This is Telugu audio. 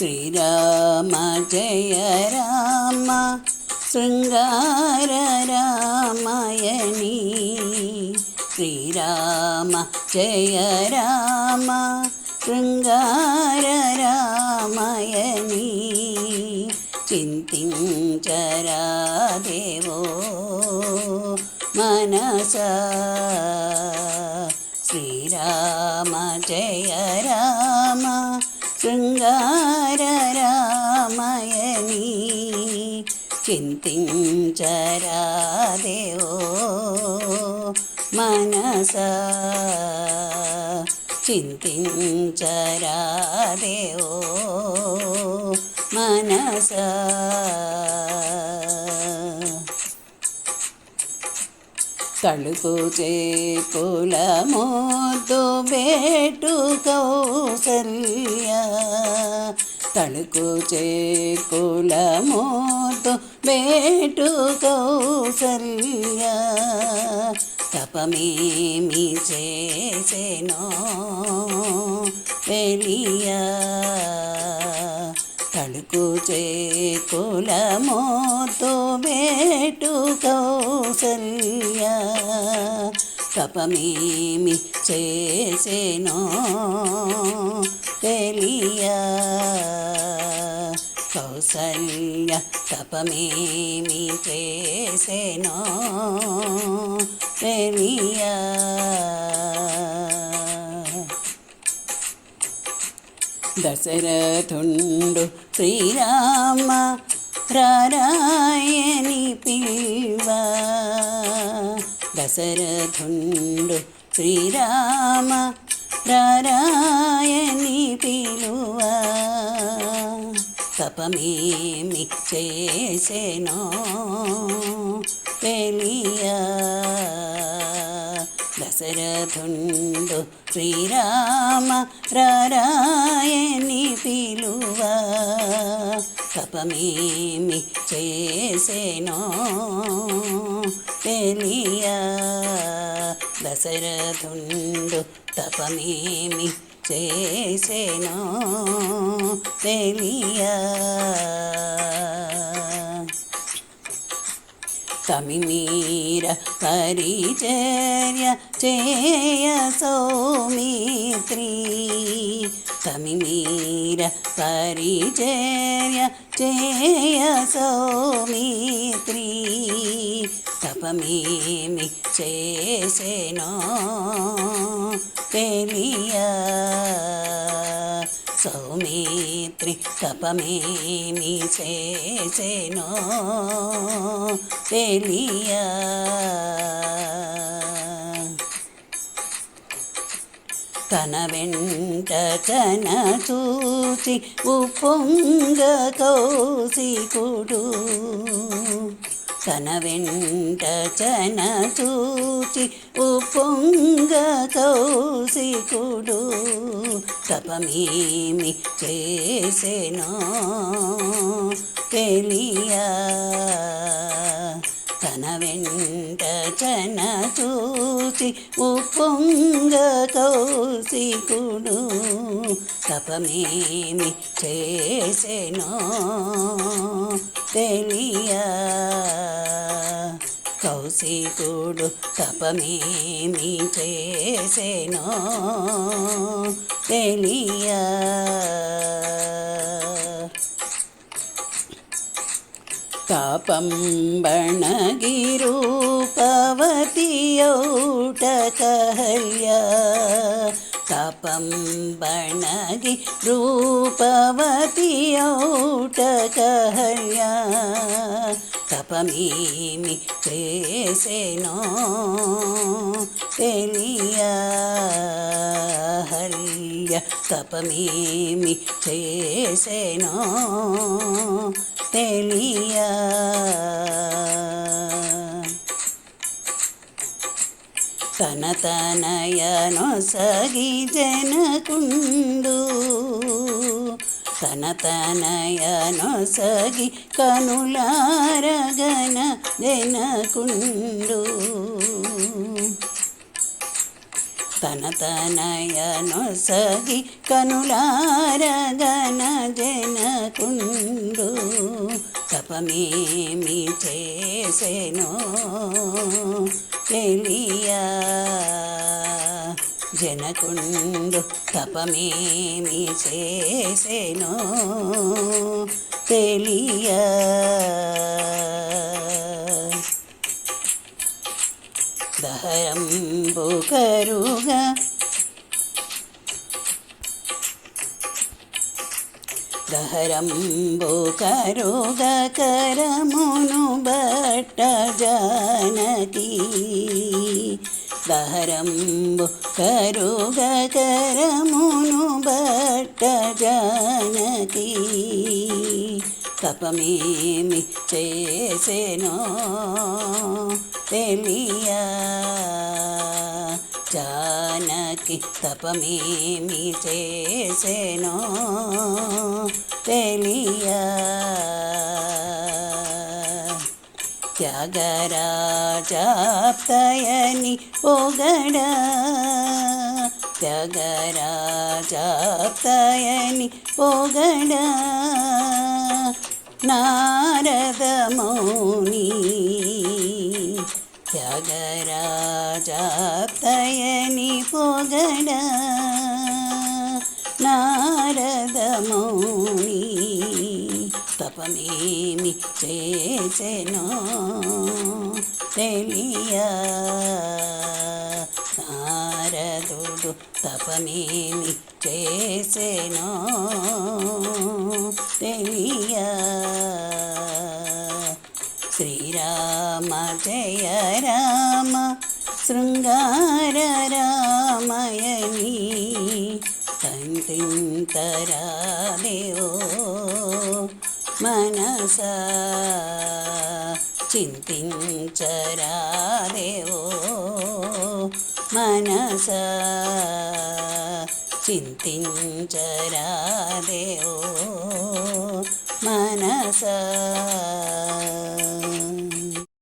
శ్రీరామ జయ రామ శృంగార రామాయణి శ్రీరామ జయ రామ శృంగార రామాయణి చింతించరా దేవో మనసా శ్రీరామ జయ రామ చింతించరాదేవో మనస. చింతించరాదేవో మనస. దేవో మనసా తలుపు మోదు బేటు కౌసల్య. తడుకు చేకుల మోదు బేటు కౌసల్య తపమేమి చేసేనో వెలియా తడుకు చేకులమోతో మోతో బేటు తపమేమి చేసేనో తెలియా. కౌసల్య తపమేమి చేసేనో తెలియా దశరథుండు శ్రీరామ రారాయణి పిల్వ. దశరథుండు శ్రీరామ రారాయణి పిలువా. తపమేమి చేసేనో తెలియా. దశరథుండు శ్రీరామ రారాయణి పిలువ. తపమేమి చేసేనో తెలియా. దశరథుండు తపమేమి చేసేనో తెలియా. తమిమీర పరిచర్య చేయ సౌమిత్రి. తమిమీర పరిచర్య చేయ సౌమిత్రి. తపమేమి చేసేనో తెలియా. సౌమిత్రి కపమేమి చేసేనో తెలియా. తన వెంట కన చూసి ఉప్పొంగ కౌశికుడు చన వెంట చన చూచి ఉప్పొంగ కౌశికుడు తపమేమి చేసెనో తెలియా? తన వెంట చన చూసి ఉప్పొంగ కౌశికుడు తపమేమి చేసెనో తెలియా. కౌశికుడు తపమేమి చేసెనో తెలియా. तापम्बणगिरूपवतीयौटकहल्य तापम्बणगि रूपवतीयौटकहल्य तपमीमि प्रेसेनो तेलिया हल्य तपमीमि प्रेसेनो తెలియ? తన తనయను సగి జనకుండు తన తనయను సగి కనులారగన జనకుండు. తన తనయను సగి కనులారగన జనకుండు. పాపమేమి చేసెనో? తెలియా జనకుండు తపమేమి చేసెనో? తెలియా దహరంబు కరు దహరంబు కరుగా బట్ట జానకి. దహరంబు కరుగకరమును బట్ట జానకి. తపమేమి చేసెనో తెలియా. జానకి తపమేమి చేసెనో త్యాగరాజాప్తయని పొగడ. త్యాగరాజాప్తయని పొగడా. నారదమౌని త్యాగరాజాప్తయని పొగడా. నారదమౌని తపమేమి చేసెనో తెలియా? నారదుడు తపమేమి చేసెను తెలియా? శ్రీరామ జయ రామ శృంగార రామయని తంతింతరా దేవో మనస చింతించరాదేవో మనస చింతించరాదేవో మనస